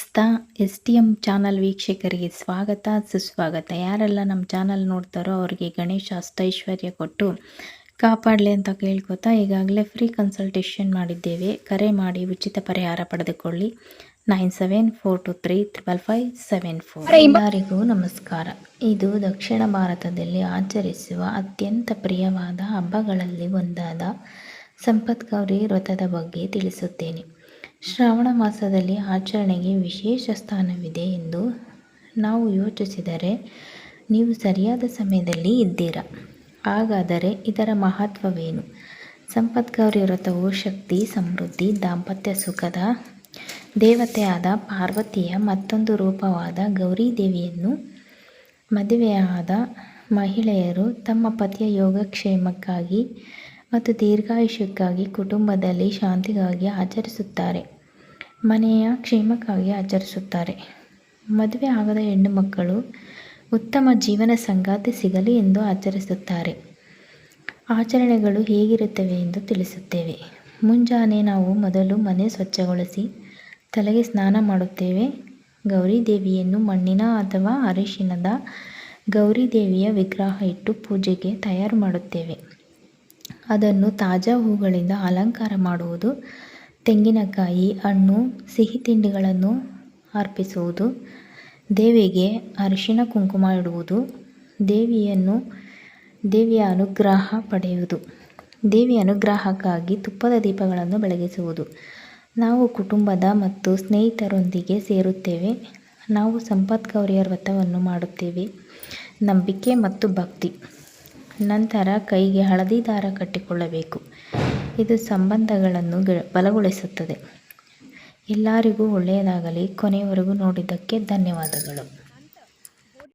ಸ್ಥ S T M channel ವೀಕ್ಷಕರಿಗೆ ಸ್ವಾಗತ ಸುಸ್ವಾಗತ. ಯಾರೆಲ್ಲ ನಮ್ಮ ಚಾನಲ್ ನೋಡ್ತಾರೋ ಅವರಿಗೆ ಗಣೇಶ ಅಷ್ಟೈಶ್ವರ್ಯ ಕೊಟ್ಟು ಕಾಪಾಡಲಿ ಅಂತ ಕೇಳ್ಕೊತಾ ಈಗಾಗಲೇ ಫ್ರೀ ಕನ್ಸಲ್ಟೇಷನ್ ಮಾಡಿದ್ದೇವೆ. ಕರೆ ಮಾಡಿ ಉಚಿತ ಪರಿಹಾರ ಪಡೆದುಕೊಳ್ಳಿ. Nine seven four two three triple five seven four. ಎಲ್ಲರಿಗೂ ನಮಸ್ಕಾರ. ಇದು ದಕ್ಷಿಣ ಭಾರತದಲ್ಲಿ ಆಚರಿಸುವ ಅತ್ಯಂತ ಪ್ರಿಯವಾದ ಹಬ್ಬಗಳಲ್ಲಿ ಒಂದಾದ ಸಂಪತ್ ಗೌರಿ ವ್ರತದ ಬಗ್ಗೆ ತಿಳಿಸುತ್ತೇನೆ. ಶ್ರಾವಣ ಮಾಸದಲ್ಲಿ ಆಚರಣೆಗೆ ವಿಶೇಷ ಸ್ಥಾನವಿದೆ ಎಂದು ನಾವು ಯೋಚಿಸಿದರೆ ನೀವು ಸರಿಯಾದ ಸಮಯದಲ್ಲಿ ಇದ್ದೀರಾ? ಹಾಗಾದರೆ ಇದರ ಮಹತ್ವವೇನು? ಸಂಪತ್ಗೌರಿ ವ್ರತವು ಶಕ್ತಿ, ಸಮೃದ್ಧಿ, ದಾಂಪತ್ಯ ಸುಖದ ದೇವತೆಯಾದ ಪಾರ್ವತಿಯ ಮತ್ತೊಂದು ರೂಪವಾದ ಗೌರಿ ದೇವಿಯನ್ನು ಮದುವೆಯಾದ ಮಹಿಳೆಯರು ತಮ್ಮ ಪತಿಯ ಯೋಗಕ್ಷೇಮಕ್ಕಾಗಿ ಮತ್ತು ದೀರ್ಘಾಯುಷ್ಯಕ್ಕಾಗಿ ಕುಟುಂಬದಲ್ಲಿ ಶಾಂತಿಗಾಗಿ ಆಚರಿಸುತ್ತಾರೆ. ಮನೆಯ ಕ್ಷೇಮಕ್ಕಾಗಿ ಆಚರಿಸುತ್ತಾರೆ. ಮದುವೆ ಆಗದ ಹೆಣ್ಣು ಮಕ್ಕಳು ಉತ್ತಮ ಜೀವನ ಸಂಗಾತಿ ಸಿಗಲಿ ಎಂದು ಆಚರಿಸುತ್ತಾರೆ. ಆಚರಣೆಗಳು ಹೇಗಿರುತ್ತವೆ ಎಂದು ತಿಳಿಸುತ್ತೇವೆ. ಮುಂಜಾನೆ ನಾವು ಮೊದಲು ಮನೆ ಸ್ವಚ್ಛಗೊಳಿಸಿ ತಲೆಗೆ ಸ್ನಾನ ಮಾಡುತ್ತೇವೆ. ಗೌರಿ ದೇವಿಯನ್ನು ಮಣ್ಣಿನ ಅಥವಾ ಅರಿಶಿನದ ಗೌರಿ ದೇವಿಯ ವಿಗ್ರಹ ಇಟ್ಟು ಪೂಜೆಗೆ ತಯಾರು ಮಾಡುತ್ತೇವೆ. ಅದನ್ನು ತಾಜಾ ಹೂಗಳಿಂದ ಅಲಂಕಾರ ಮಾಡುವುದು, ತೆಂಗಿನಕಾಯಿ, ಹಣ್ಣು, ಸಿಹಿ ತಿಂಡಿಗಳನ್ನು ಅರ್ಪಿಸುವುದು, ದೇವಿಗೆ ಅರಿಶಿಣ ಕುಂಕುಮ ಇಡುವುದು, ದೇವಿಯನ್ನು, ದೇವಿಯ ಅನುಗ್ರಹ ಪಡೆಯುವುದು, ದೇವಿಯ ಅನುಗ್ರಹಕ್ಕಾಗಿ ತುಪ್ಪದ ದೀಪಗಳನ್ನು ಬೆಳಗಿಸುವುದು. ನಾವು ಕುಟುಂಬದ ಮತ್ತು ಸ್ನೇಹಿತರೊಂದಿಗೆ ಸೇರುತ್ತೇವೆ. ನಾವು ಸಂಪತ್ ಗೌರಿಯ ವ್ರತವನ್ನು ಮಾಡುತ್ತೇವೆ. ನಂಬಿಕೆ ಮತ್ತು ಭಕ್ತಿ. ನಂತರ ಕೈಗೆ ಹಳದಿ ದಾರ ಕಟ್ಟಿಕೊಳ್ಳಬೇಕು. ಇದು ಸಂಬಂಧಗಳನ್ನು ಬಲಗೊಳಿಸುತ್ತದೆ. ಎಲ್ಲರಿಗೂ ಒಳ್ಳೆಯದಾಗಲಿ. ಕೊನೆಯವರೆಗೂ ನೋಡಿದ್ದಕ್ಕೆ ಧನ್ಯವಾದಗಳು.